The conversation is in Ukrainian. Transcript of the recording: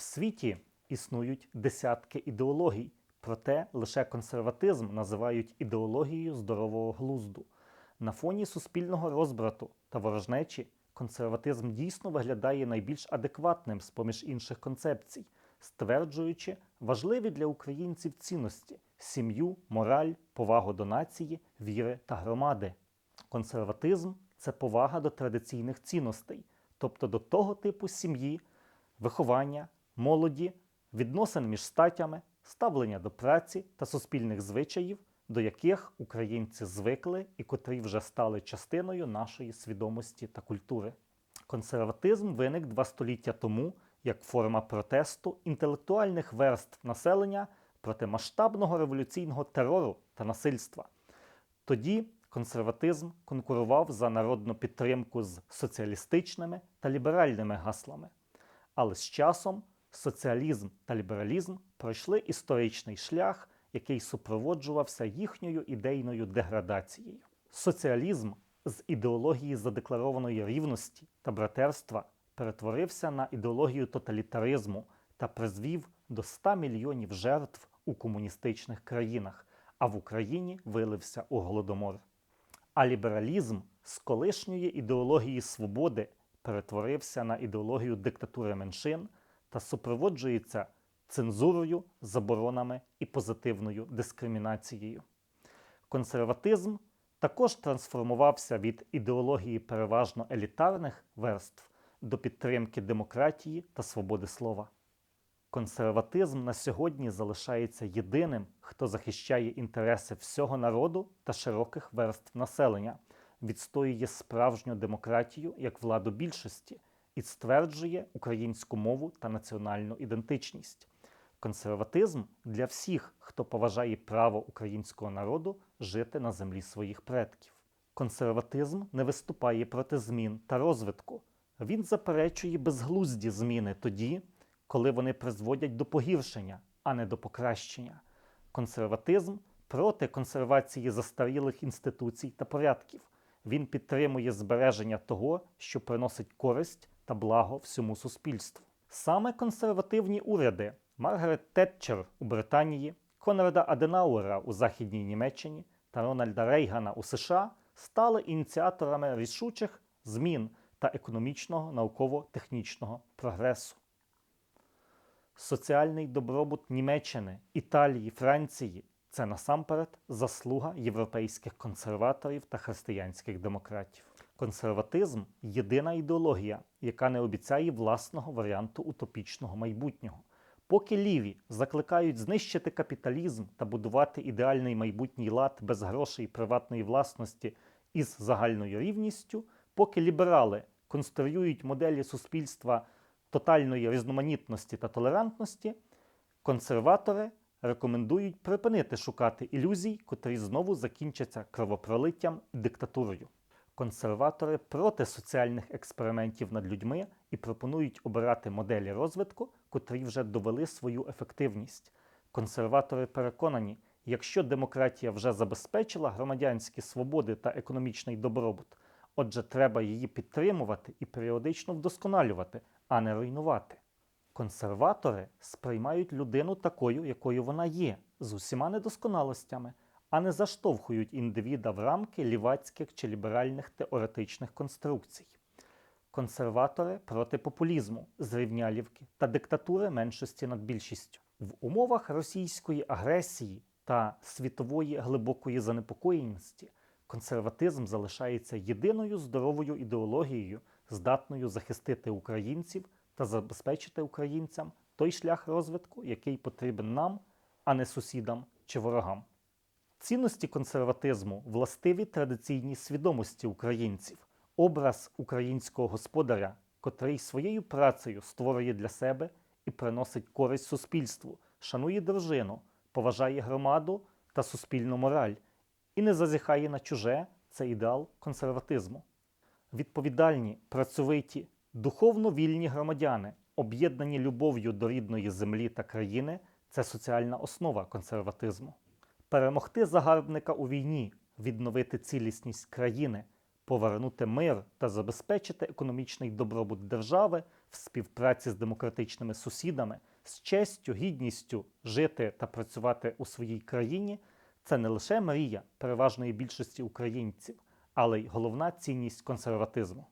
В світі існують десятки ідеологій, проте лише консерватизм називають ідеологією здорового глузду. На фоні суспільного розбрату та ворожнечі консерватизм дійсно виглядає найбільш адекватним з поміж інших концепцій, стверджуючи важливі для українців цінності сім'ю, мораль, повагу до нації, віри та громади. Консерватизм це повага до традиційних цінностей, тобто до того типу сім'ї, виховання, молоді, відносин між статями, ставлення до праці та суспільних звичаїв, до яких українці звикли і котрі вже стали частиною нашої свідомості та культури. Консерватизм виник два століття тому як форма протесту інтелектуальних верств населення проти масштабного революційного терору та насильства. Тоді консерватизм конкурував за народну підтримку з соціалістичними та ліберальними гаслами. Але з часом соціалізм та лібералізм пройшли історичний шлях, який супроводжувався їхньою ідейною деградацією. Соціалізм з ідеології задекларованої рівності та братерства перетворився на ідеологію тоталітаризму та призвів до 100 мільйонів жертв у комуністичних країнах, а в Україні вилився у голодомор. А лібералізм з колишньої ідеології свободи перетворився на ідеологію диктатури меншин та супроводжується цензурою, заборонами і позитивною дискримінацією. Консерватизм також трансформувався від ідеології переважно елітарних верств до підтримки демократії та свободи слова. Консерватизм на сьогодні залишається єдиним, хто захищає інтереси всього народу та широких верств населення, відстоює справжню демократію як владу більшості і стверджує українську мову та національну ідентичність. Консерватизм для всіх, хто поважає право українського народу жити на землі своїх предків. Консерватизм не виступає проти змін та розвитку. Він заперечує безглузді зміни тоді, коли вони призводять до погіршення, а не до покращення. Консерватизм проти консервації застарілих інституцій та порядків. Він підтримує збереження того, що приносить користь та благо всьому суспільству. Саме консервативні уряди Маргарет Тетчер у Британії, Конрада Аденауера у Західній Німеччині та Рональда Рейгана у США стали ініціаторами рішучих змін та економічного науково-технічного прогресу. Соціальний добробут Німеччини, Італії, Франції це насамперед заслуга європейських консерваторів та християнських демократів. Консерватизм єдина ідеологія, яка не обіцяє власного варіанту утопічного майбутнього. Поки ліві закликають знищити капіталізм та будувати ідеальний майбутній лад без грошей приватної власності із загальною рівністю, поки ліберали конструюють моделі суспільства тотальної різноманітності та толерантності, консерватори рекомендують припинити шукати ілюзій, котрі знову закінчаться кровопролиттям і диктатурою. Консерватори проти соціальних експериментів над людьми і пропонують обирати моделі розвитку, котрі вже довели свою ефективність. Консерватори переконані, якщо демократія вже забезпечила громадянські свободи та економічний добробут, отже, треба її підтримувати і періодично вдосконалювати, а не руйнувати. Консерватори сприймають людину такою, якою вона є, з усіма недосконалостями, а не заштовхують індивіда в рамки лівацьких чи ліберальних теоретичних конструкцій. Консерватори проти популізму, зрівнялівки та диктатури меншості над більшістю. В умовах російської агресії та світової глибокої занепокоєності консерватизм залишається єдиною здоровою ідеологією, здатною захистити українців та забезпечити українцям той шлях розвитку, який потрібен нам, а не сусідам чи ворогам. Цінності консерватизму властиві традиційній свідомості українців, образ українського господаря, котрий своєю працею створює для себе і приносить користь суспільству, шанує дружину, поважає громаду та суспільну мораль і не зазіхає на чуже це ідеал консерватизму. Відповідальні, працьовиті, духовно вільні громадяни, об'єднані любов'ю до рідної землі та країни це соціальна основа консерватизму. Перемогти загарбника у війні, відновити цілісність країни, повернути мир та забезпечити економічний добробут держави в співпраці з демократичними сусідами, з честю, гідністю жити та працювати у своїй країні це не лише мрія переважної більшості українців, але й головна цінність консерватизму.